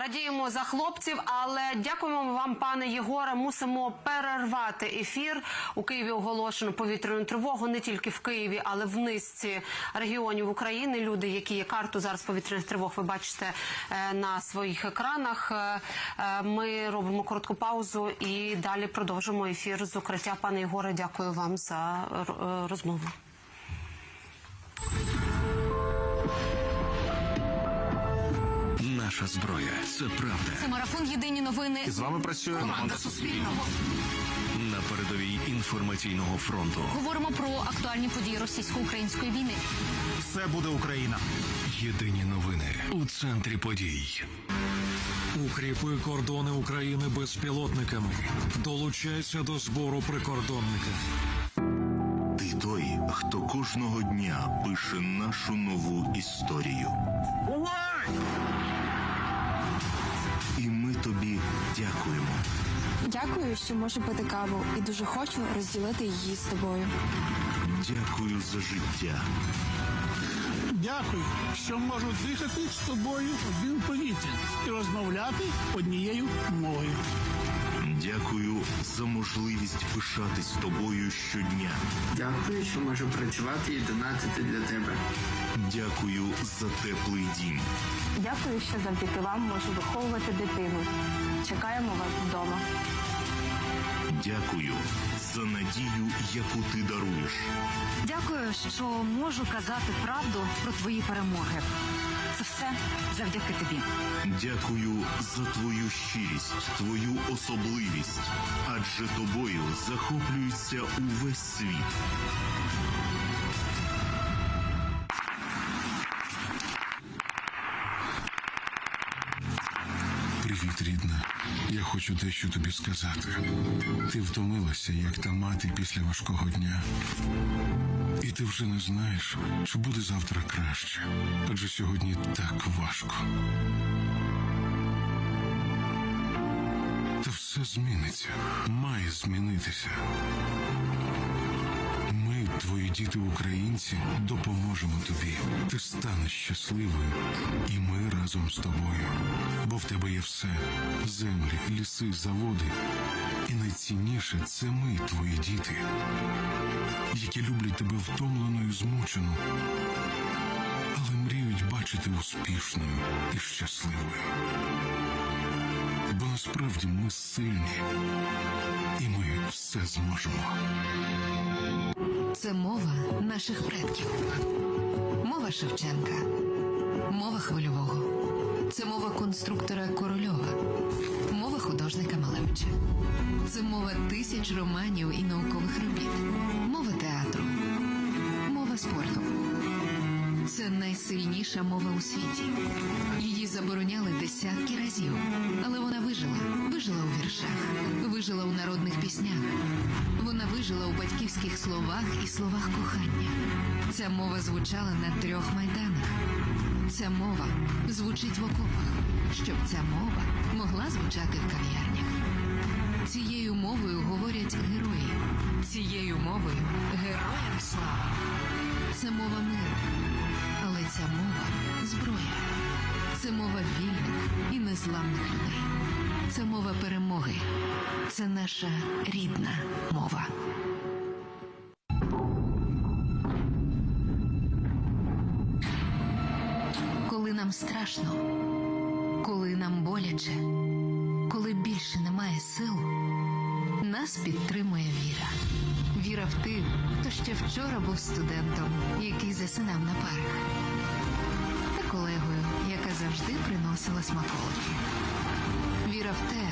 Радіємо за хлопців, але дякуємо вам, пане Єгоре. Мусимо перервати ефір. У Києві оголошено повітряну тривогу не тільки в Києві, але в низці регіонів України. Люди, які є карту зараз повітряних тривог, ви бачите е, на своїх екранах. Е, е, Ми робимо коротку паузу і далі продовжимо ефір з укриття. Пане Єгоре, дякую вам за розмову. Наша зброя це правда. Це марафон Єдині новини. З вами працює команда Суспільного. На передовій інформаційного фронту. Говоримо про актуальні події російсько-української війни. Все буде Україна. Єдині новини у центрі подій. Укріпи кордони України безпілотниками. Долучайся до збору прикордонника. Ти той, хто кожного дня пише нашу нову історію. І дякуємо. Дякую, що можу пити каву і дуже хочу розділити її з тобою. Дякую за життя. Дякую, що можу дихати з тобою одним повітрям і розмовляти однією мовою. Дякую за можливість пишатись тобою щодня. Дякую, що можу працювати і донатити для тебе. Дякую за теплий дім. Дякую, що завдяки вам можу виховувати дитину. Чекаємо вас вдома. Дякую за надію, яку ти даруєш. Дякую, що можу казати правду про твої перемоги. Це все завдяки тобі. Дякую за твою щирість, твою особливість. Адже тобою захоплюється увесь світ. Хочу дещо тобі сказати. Ти втомилася, як та мати після важкого дня. І ти вже не знаєш, чи буде завтра краще. Адже сьогодні так важко. Та все зміниться. Має змінитися. Твої діти українці, допоможемо тобі. Ти станеш щасливою, і ми разом з тобою. Бо в тебе є все: землі, ліси, заводи. І найцінніше це ми, твої діти, які люблять тебе втомленою, змучену, але мріють бачити успішною і щасливою. Бо насправді ми сильні, і ми все зможемо. Це мова наших предків. Мова Шевченка. Мова хвильового. Це мова конструктора Корольова. Мова художника Малевича. Це мова тисяч романів і наукових робіт. Це найсильніша мова у світі. Її забороняли десятки разів, але вона вижила. Вижила у віршах, вижила у народних піснях. Вона вижила у батьківських словах і словах кохання. Ця мова звучала на трьох майданах. Ця мова звучить в окопах, щоб ця мова могла звучати в кав'ярнях. Цією мовою говорять герої. Цією мовою героям слава. Це мова незламних людей. Це мова перемоги. Це наша рідна мова. Коли нам страшно, коли нам боляче, коли більше немає сил, нас підтримує віра. Віра в тих, хто ще вчора був студентом, який засинав на парах, приносила смаколики. Віра в те,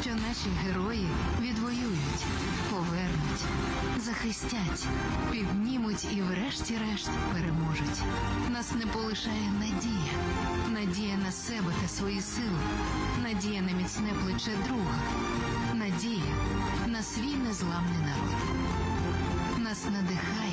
що наші герої відвоюють, повернуть, захистять, піднімуть і, врешті-решт, переможуть. Нас не полишає надія, надія на себе та свої сили, надія на міцне плече друга, надія на свій незламний народ. Нас надихає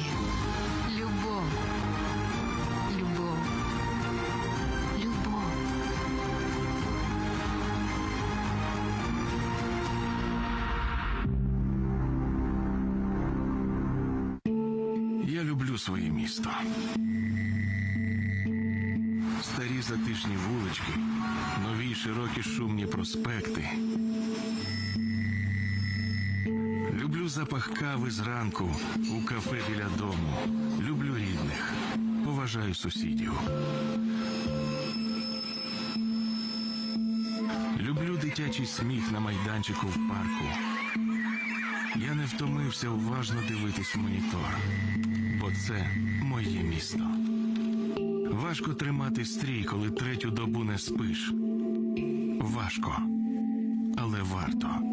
люблю своє місто. Старі затишні вулички, нові широкі шумні проспекти. Люблю запах кави зранку у кафе біля дому. Люблю рідних. Поважаю сусідів. Люблю дитячий сміх на майданчику в парку. Я не втомився уважно дивитись в монітор, бо це моє місто. Важко тримати стрій, коли третю добу не спиш. Важко, але варто.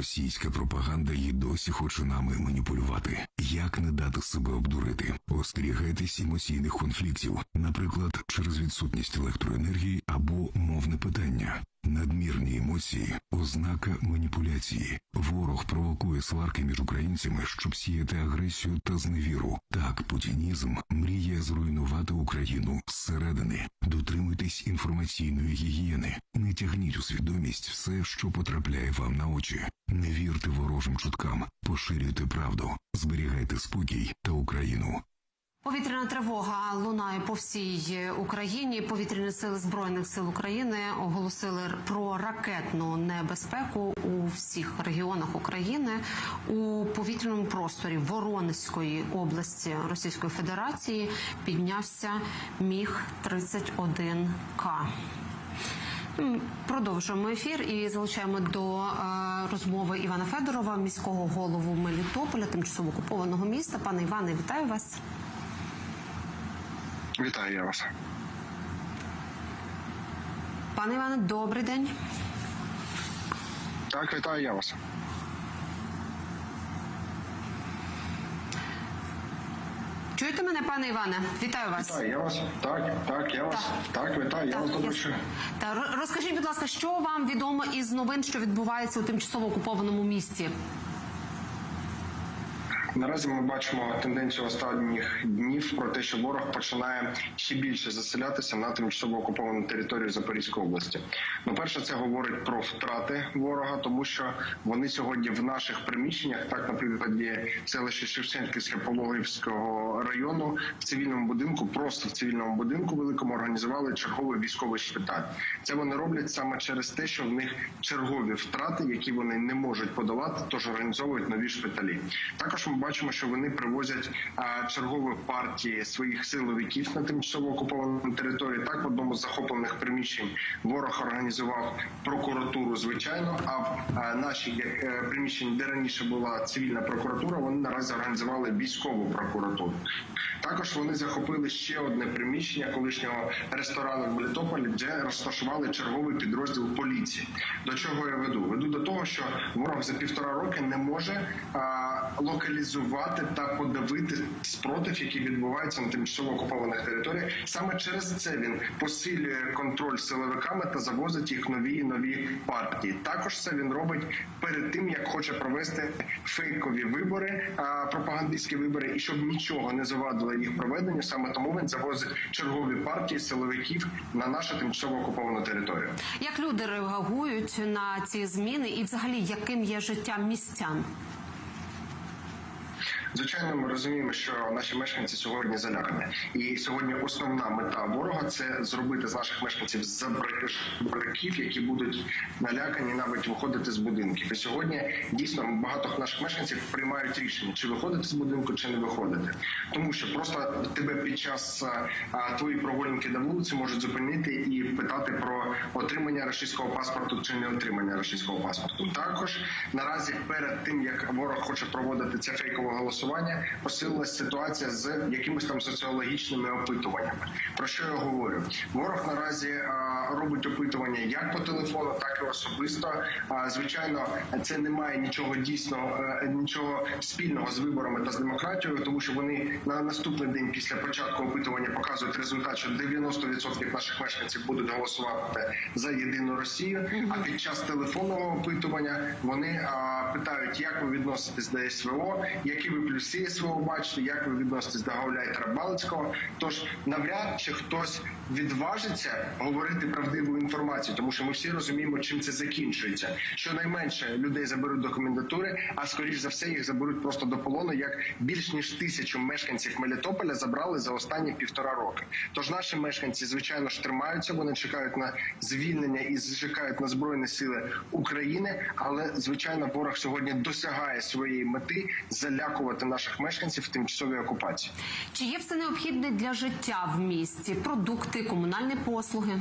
Російська пропаганда і досі хоче нами маніпулювати. Як не дати себе обдурити? Остерігайтесь емоційних конфліктів, наприклад, через відсутність електроенергії або мовне питання. Надмірні емоції ознака маніпуляції. Ворог провокує сварки між українцями, щоб сіяти агресію та зневіру. Так, путінізм мріє зруйнувати Україну зсередини. Дотримуйтесь інформаційної гігієни. Не тягніть у свідомість все, що потрапляє вам на очі. Не вірте ворожим чуткам, поширюйте правду, зберігайте спокій та Україну. Повітряна тривога лунає по всій Україні. Повітряні сили збройних сил України оголосили про ракетну небезпеку у всіх регіонах України у повітряному просторі Воронезької області Російської Федерації піднявся міг 31 к Продовжуємо ефір і залучаємо до е, розмови Івана Федорова, міського голову Мелітополя, тимчасово окупованого міста. Пане Іване, вітаю вас. Вітаю я вас. Пане Іване, добрий день. Так, вітаю я вас. Чуєте мене, пане Іване? Вітаю вас. Вітаю я вас. Так, так, я вас. Так, вітаю, я вас добре Та розкажіть, будь ласка, що вам відомо із новин, що відбувається у тимчасово окупованому місті? Наразі ми бачимо тенденцію останніх днів про те, що ворог починає ще більше заселятися на тимчасово окуповану територію Запорізької області. Ну, перше, це говорить про втрати ворога, тому що вони сьогодні в наших приміщеннях, так на прикладі селища Шевченківське Пологівського району, в цивільному будинку, просто в цивільному будинку великому організували черговий військовий шпиталь. Це вони роблять саме через те, що в них чергові втрати, які вони не можуть подолати, тож організовують нові шпиталі. Також ми бачимо, що вони привозять чергові партії своїх силовиків на тимчасово окуповану територію. Так, в одному з захоплених приміщень ворог організував прокуратуру, звичайно. А в нашій е, приміщенні, де раніше була цивільна прокуратура, вони наразі організували військову прокуратуру. Також вони захопили ще одне приміщення колишнього ресторану в Мелітополі, де розташували черговий підрозділ поліції. До чого я веду? Веду до того, що ворог за півтора роки не може а, локалізувати та подавити спротив, який відбувається на тимчасово окупованих територіях. Саме через це він посилює контроль силовиками та завозить їх нові і нові партії. Також це він робить перед тим, як хоче провести фейкові вибори, пропагандистські вибори, і щоб нічого не завадило їх проведенню. Саме тому він завозить чергові партії силовиків на нашу тимчасово окуповану територію. Як люди реагують на ці зміни, і взагалі яким є життя містян? Звичайно, ми розуміємо, що наші мешканці сьогодні залякані, і сьогодні основна мета ворога це зробити з наших мешканців забраків, які будуть налякані, навіть виходити з будинків. І сьогодні дійсно багато наших мешканців приймають рішення, чи виходити з будинку, чи не виходити, тому що просто тебе під час а, твоєї прогулянки на вулиці можуть зупинити і питати про отримання російського паспорту чи не отримання російського паспорту. Також наразі перед тим як ворог хоче проводити це фейкове голосування, посилилась ситуація з якимись там соціологічними опитуваннями. Про що я говорю? Ворог наразі робить опитування як по телефону, так і особисто. Звичайно, це не має нічого дійсно, е, нічого спільного з виборами та з демократією, тому що вони на наступний день після початку опитування показують результат, що 90% наших мешканців будуть голосувати за єдину Росію. А під час телефонного опитування вони питають, як ви відноситесь до СВО, які ви плюси свого бачите, як ви відноситесь до гауляйтера Балицького. Тож навряд чи хтось відважиться говорити правдиву інформацію, тому що ми всі розуміємо, чим це закінчується. Щонайменше людей заберуть до комендатури, а скоріш за все їх заберуть просто до полону, як більш ніж тисячу мешканців Мелітополя забрали за останні півтора роки. Тож наші мешканці, звичайно ж, тримаються, вони чекають на звільнення і чекають на збройні сили України. Але звичайно, ворог сьогодні досягає своєї мети залякувати наших мешканців в тимчасовій окупації. Чи є все необхідне для життя в місті? Продукти, комунальні послуги?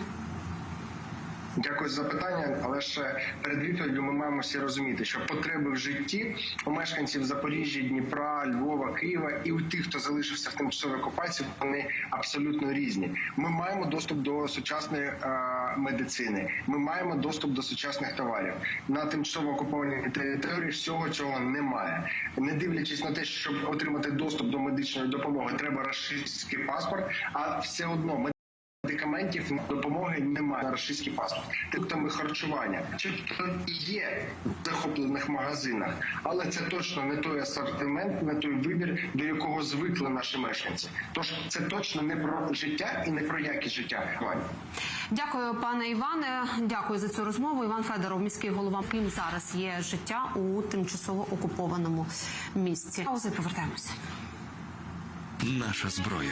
Дякую за запитання, але ще перед відповіддю ми маємо всі розуміти, що потреби в житті у мешканців Запоріжжя, Дніпра, Львова, Києва і у тих, хто залишився в тимчасовій окупації, вони абсолютно різні. Ми маємо доступ до сучасної е, медицини. Ми маємо доступ до сучасних товарів на тимчасово окупованій території. Всього цього немає. Не дивлячись на те, щоб отримати доступ до медичної допомоги, треба рашистський паспорт, а все одно Медикаментів допомоги немає на російський паспорт. Типтами харчування чи то і є в захоплених магазинах, але це точно не той асортимент, не той вибір, до якого звикли наші мешканці. Тож це точно не про життя і не про якість життя. Ваня. Дякую, пане Іване. Дякую за цю розмову. Іван Федоров, міський голова. Ким зараз є життя у тимчасово окупованому місці. Паузи повертаємося. Наша зброя.